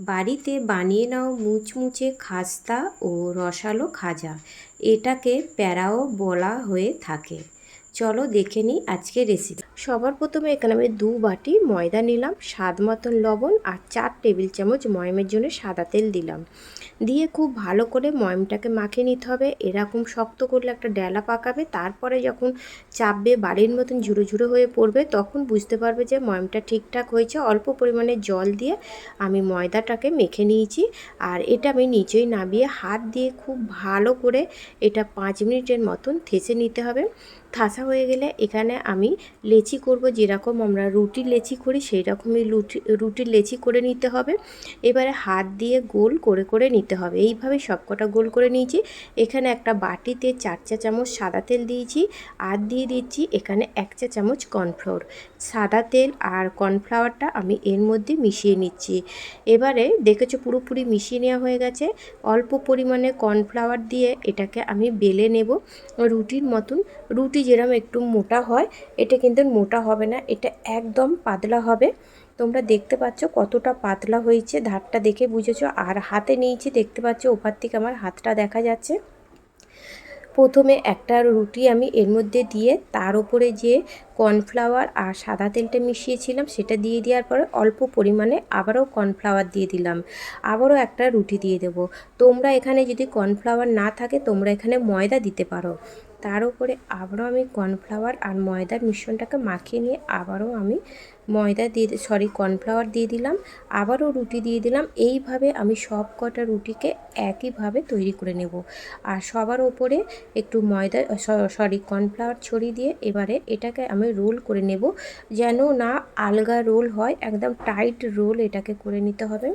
বাড়িতে বানিয়ে নাও মুচমুচে খাস্তা ও রসালো খাজা। এটাকে প্যারাও বলা হয়ে থাকে। চলো দেখে নিই আজকে রেসিপি সবার প্রথমে এখানে আমি দু বাটি ময়দা নিলাম, স্বাদ মতন লবণ আর চার টেবিল চামচ ময়মের জন্য সাদা তেল দিলাম। দিয়ে খুব ভালো করে ময়মটাকে মাখিয়ে নিতে হবে। এরকম শক্ত করলে একটা ডেলা পাকাবে, তারপরে যখন চাপবে, বাড়ির মতন ঝুড়ো ঝুড়ো হয়ে পড়বে, তখন বুঝতে পারবে যে ময়মটা ঠিকঠাক হয়েছে। অল্প পরিমাণে জল দিয়ে আমি ময়দাটাকে মেখে নিয়েছি আর এটা আমি নিচেই নামিয়ে হাত দিয়ে খুব ভালো করে এটা পাঁচ মিনিটের মতন থেসে নিতে হবে। ঠাসা হয়ে গেলে এখানে আমি লেচি করব যেরকম আমরা রুটির লেচি করি সেই রকমই রুটি রুটির লেচি করে নিতে হবে। এবারে হাত দিয়ে গোল করে করে নিতে হবে। এইভাবে সবকটা গোল করে নিয়েছি। এখানে একটা বাটিতে চার চা চামচ সাদা তেল দিয়েছি আর দিয়ে দিচ্ছি এখানে এক চা চামচ কর্নফ্লাওয়ার সাদা তেল আর কর্নফ্লাওয়ারটা আমি এর মধ্যে মিশিয়ে নিচ্ছি। এবারে দেখেছ পুরোপুরি মিশিয়ে নেওয়া হয়ে গেছে। অল্প পরিমাণে কর্নফ্লাওয়ার দিয়ে এটাকে আমি বেলে নেব। রুটির মতন, রুটি যেরকম একটু মোটা হয়, এটা কিন্তু মোটা হবে না, এটা একদম পাতলা হবে। তোমরা দেখতে পাচ্ছ কতটা পাতলা হয়েছে, ধারটা দেখে বুঝেছ। আর হাতে নিয়েছি, দেখতে পাচ্ছ ওপার থেকে আমার হাতটা দেখা যাচ্ছে। প্রথমে একটা রুটি আমি এর মধ্যে দিয়ে, তার উপরে যে কর্নফ্লাওয়ার আর সাদা তেলটা মিশিয়েছিলাম, সেটা দিয়ে দেওয়ার পরে অল্প পরিমাণে আবারও কর্নফ্লাওয়ার দিয়ে দিলাম। আবারও একটা রুটি দিয়ে দেবো। তোমরা এখানে যদি কর্নফ্লাওয়ার না থাকে, তোমরা এখানে ময়দা দিতে পারো। তার উপরে আবারও আমি কর্নফ্লাওয়ার আর ময়দার মিশ্রণটাকে মাখিয়ে নিয়ে আবারও আমি ময়দা দিয়ে সরি কর্নফ্লাওয়ার দিয়ে দিলাম, আবারও রুটি দিয়ে দিলাম। এইভাবে আমি সব কটা রুটিকে একইভাবে তৈরি করে নেব। আর সবার ওপরে একটু ময়দা সরি কর্নফ্লাওয়ার ছড়িয়ে দিয়ে এবারে এটাকে আমি রোল করে নেব, যেন না আলগা রোল হয়, একদম টাইট রোল এটাকে করে নিতে হবে।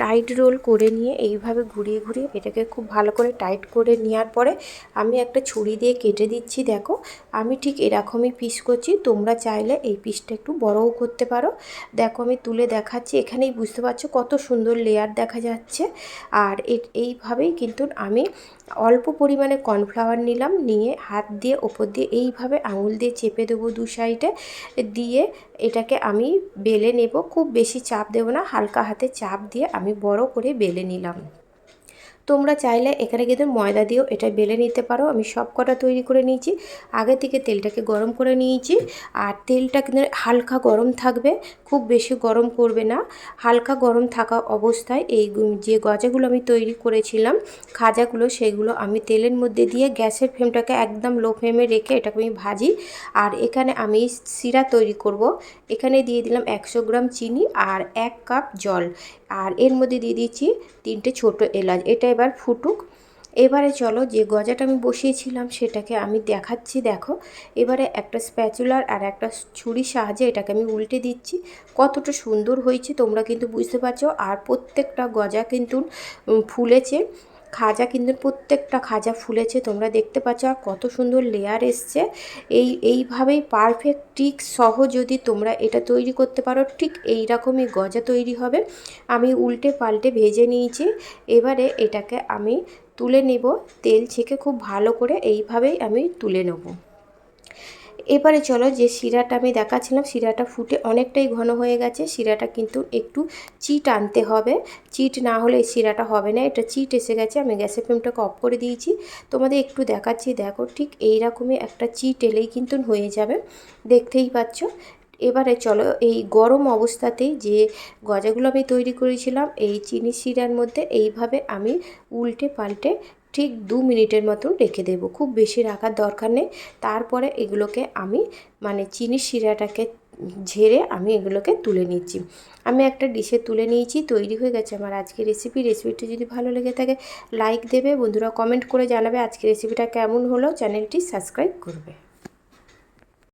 টাইট রোল করে নিয়ে এইভাবে ঘুরিয়ে ঘুরিয়ে এটাকে খুব ভালো করে টাইট করে নেওয়ার পরে আমি একটা ছুরি দিয়ে কেটে দিচ্ছি, দেখো। আমি ঠিক এরকমই পিস করছি, তোমরা চাইলে এই পিসটা একটু বড়ও করতে পারো। দেখো আমি তুলে দেখাচ্ছি, এখানেই বুঝতে পারছ কত সুন্দর লেয়ার দেখা যাচ্ছে। আর এইভাবেই কিন্তু আমি অল্প পরিমাণে কর্নফ্লাওয়ার নিলাম, নিয়ে হাত দিয়ে ওপর দিয়ে এইভাবে আঙুল দিয়ে চেপে দেবো দু সাইডে দিয়ে এটাকে আমি বেলে নেব, খুব বেশি চাপ দেবো না, হালকা হাতে চাপ দিয়ে আমি বড় করে বেলে নিলাম। তোমরা চাইলে এখানে কিন্তু ময়দা দিয়েও এটা বেলে নিতে পারো। আমি সব কটা তৈরি করে নিয়েছি। আগে থেকে তেলটাকে গরম করে নিয়েছি। আর তেলটা কিন্তু হালকা গরম থাকবে। খুব বেশি গরম করবে না। হালকা গরম থাকা অবস্থায় এই যে গজাগুলো আমি তৈরি করেছিলাম, খাজাগুলো, সেগুলো আমি তেলের মধ্যে দিয়ে গ্যাসের ফ্লেমটাকে একদম লো ফ্লেমে রেখে এটাকে আমি ভাজি। আর এখানে আমি সিরা তৈরি করব। এখানে দিয়ে দিলাম একশো গ্রাম চিনি আর এক কাপ জল। আর এর মধ্যে দিয়ে দিয়েছি তিনটে ছোট এলাচ। এটা এবার ফুটুক। এবারে চলো যে গজাটা আমি বসিয়েছিলাম সেটাকে আমি দেখাচ্ছি, দেখো। এবারে একটা স্প্যাচুলার আর একটা ছুরির সাহায্যে এটাকে আমি উল্টে দিচ্ছি। কতটা সুন্দর হয়েছে, তোমরা কিন্তু বুঝতে পারছ। আর প্রত্যেকটা গজা কিন্তু ফুলেছে। খাজা কিন্তু প্রত্যেকটা খাজা ফুলেছে। তোমরা দেখতে পাচ্ছ আর কত সুন্দর লেয়ার এসছে। এই, এইভাবেই পারফেক্ট টিক সহ যদি তোমরা এটা তৈরি করতে পারো, ঠিক এই রকমই গজা তৈরি হবে। আমি উল্টে পাল্টে ভেজে নিয়েছি। এবারে এটাকে আমি তুলে নেব। তেল ছেঁকে খুব ভালো করে এইভাবেই আমি তুলে নেব। এবারে চলো যে শিরাটা আমি দেখাচ্ছিলাম, শিরাটা ফুটে অনেকটাই ঘন হয়ে গেছে। শিরাটা কিন্তু একটু চিট আনতে হবে। চিট না হলে শিরাটা হবে না। এটা চিট এসে গেছে, আমি গ্যাসের ফ্লেমটাকে অফ করে দিয়েছি। তোমাদের একটু দেখাচ্ছি, দেখো ঠিক এই রকমই একটা চিট এলেই কিন্তু হয়ে যাবে। দেখতেই পাচ্ছ। এবারে চলো এই গরম অবস্থাতেই যে গজাগুলো আমি তৈরি করেছিলাম, এই চিনি শিরার মধ্যে এইভাবে আমি উল্টে পাল্টে ঠিক দু মিনিটের মতন রেখে দেব। খুব বেশি রাখার দরকার নেই। তারপরে এগুলোকে আমি মানে চিনির শিরাটাকে ঝেড়ে আমি এগুলোকে তুলে নিচ্ছি। আমি একটা ডিশে তুলে নিয়েছি, তৈরি হয়ে গেছে আমার আজকের রেসিপি রেসিপিটি যদি ভালো লেগে থাকে লাইক দেবে, বন্ধুরা কমেন্ট করে জানাবে আজকের রেসিপিটা কেমন হলো চ্যানেলটি সাবস্ক্রাইব করবে।